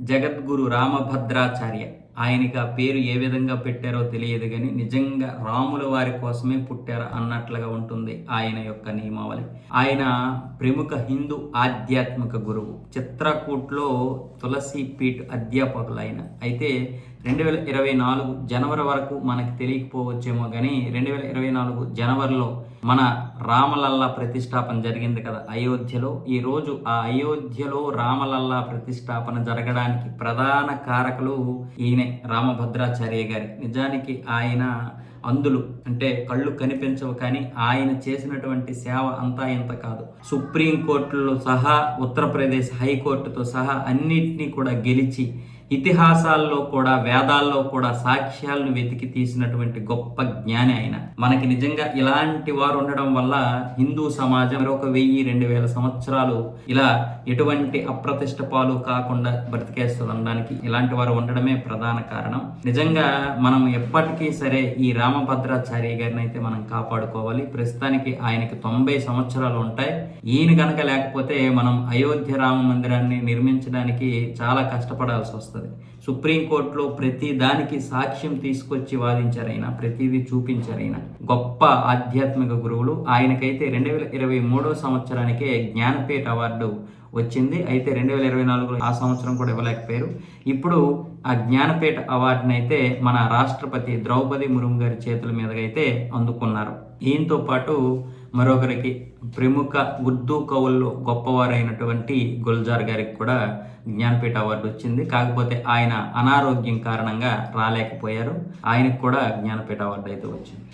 జగద్గురు రామభద్రాచార్య. ఆయనకి ఆ పేరు ఏ విధంగా పెట్టారో తెలియదు కానీ నిజంగా రాముల వారి కోసమే పుట్టారు అన్నట్లుగా ఉంటుంది ఆయన యొక్క నియమావళి. ఆయన ప్రముఖ హిందూ ఆధ్యాత్మిక గురువు. చిత్రకూట్లో తులసి పీఠ్ అధ్యాపకులు ఆయన. అయితే రెండు వేల ఇరవై నాలుగు జనవరి వరకు మనకు తెలియకపోవచ్చేమో కానీ రెండు వేల ఇరవై నాలుగు జనవరిలో మన రామలల్లా ప్రతిష్టాపన జరిగింది కదా అయోధ్యలో. ఈ రోజు ఆ అయోధ్యలో రామలల్లా ప్రతిష్టాపన జరగడానికి ప్రధాన కారకులు ఈయన రామభద్రాచార్య గారి. నిజానికి ఆయన అందులు అంటే కళ్ళు కనిపించవు కానీ ఆయన చేసినటువంటి సేవ అంతా ఇంత కాదు. సుప్రీం కోర్టులో సహా ఉత్తరప్రదేశ్ హైకోర్టుతో సహా అన్నిటినీ కూడా గెలిచి ఇతిహాసాల్లో కూడా వేదాల్లో కూడా సాక్ష్యాలను వెతికి తీసినటువంటి గొప్ప జ్ఞాని ఆయన. మనకి నిజంగా ఇలాంటి వారు ఉండడం వల్ల హిందూ సమాజం మరొక వెయ్యి రెండు వేల సంవత్సరాలు ఇలా ఎటువంటి అప్రతిష్ట పాలు కాకుండా బ్రతికేస్తుందనడానికి ఇలాంటి వారు ఉండడమే ప్రధాన కారణం. నిజంగా మనం ఎప్పటికీ సరే ఈ రామభద్రాచార్య గారిని అయితే మనం కాపాడుకోవాలి. ప్రస్తుతానికి ఆయనకి తొంభై సంవత్సరాలు ఉంటాయి. ఈయన కనుక లేకపోతే మనం అయోధ్య రామ మందిరాన్ని నిర్మించడానికి చాలా కష్టపడాల్సి వస్తుంది. సుప్రీంకోర్టులో ప్రతి దానికి సాక్ష్యం తీసుకొచ్చి వాదించారైనా ప్రతిదీ చూపించారైనా గొప్ప ఆధ్యాత్మిక గురువులు. ఆయనకైతే రెండు వేల ఇరవై మూడో సంవత్సరానికే జ్ఞానపీఠ అవార్డు వచ్చింది. అయితే రెండు వేల ఇరవై నాలుగులో ఆ సంవత్సరం కూడా ఇవ్వలేకపోయారు. ఇప్పుడు ఆ జ్ఞానపీఠ అవార్డునైతే మన రాష్ట్రపతి ద్రౌపది ముర్ము గారి చేతుల మీదగా అయితే అందుకున్నారు. ఈయనతో పాటు మరొకరికి ప్రముఖ ఉర్దూ కవుల్లో గొప్పవారైనటువంటి గుల్జార్ గారికి కూడా జ్ఞానపీఠ అవార్డు వచ్చింది. కాకపోతే ఆయన అనారోగ్యం కారణంగా రాలేకపోయారు. ఆయనకు కూడా జ్ఞానపీఠ అవార్డు అయితే వచ్చింది.